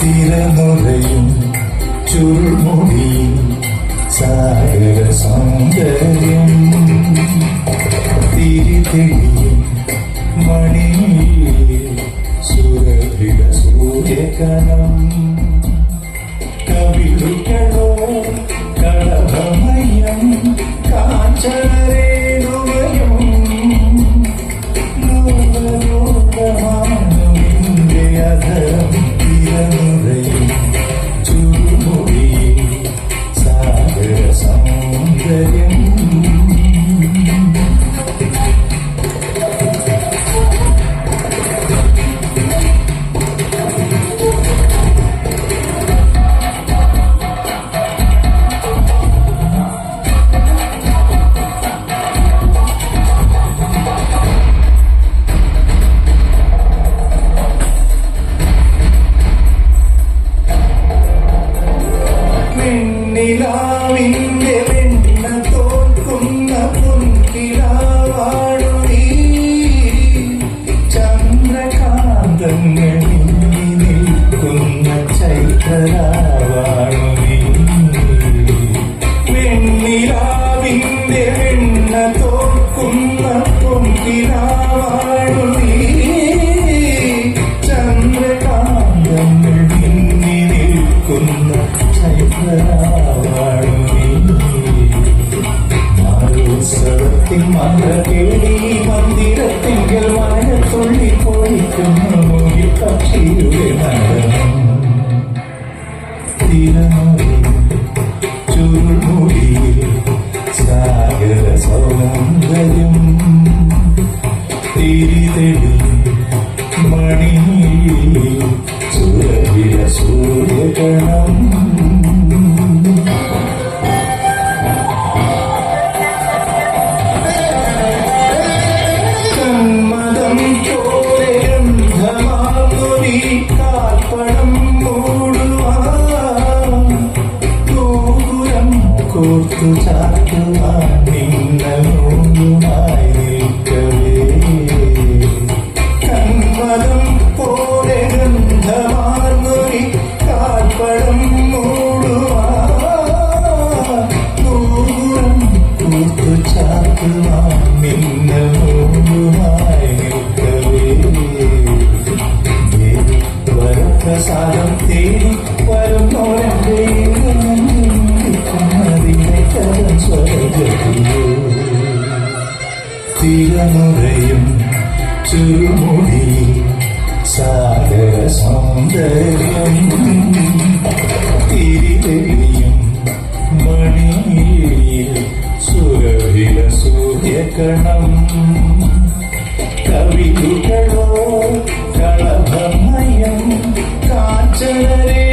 തിരമുറയും ചുരുമുടിയും സാഗര സൗന്ദര്യം തിരിതെളിയും മണിയിൽ സുരഭിത സൂര്യകണം കവിളുകളോ മന്ദിരത്തിങ്കൽ മഴ തുള്ളി പൊഴിക്കുന്ന മുടി പക്ഷിയുടെ ചാട്ടുവാൻ നിന്നൂമായി നിൽക്കവേ കന്മദം പോലെ ഗന്ധമാകുനി കാൽപ്പടം മൂടുവാൻ ഗോപുരം കോർത്തു ചാട്ടുവാൻ നിന്നൂമായി നിൽക്കവേ വരപ്രസാദം തേടി വരുന്നോരേ തിരമുറയും ചുരുമുടി സാഗര സൗന്ദര്യം തിരിതെളിയും മണിയിൽ സുരവില സൂര്യകണം. കവിതകളോ കളഭമയം കാഞ്ചനരേണുമയം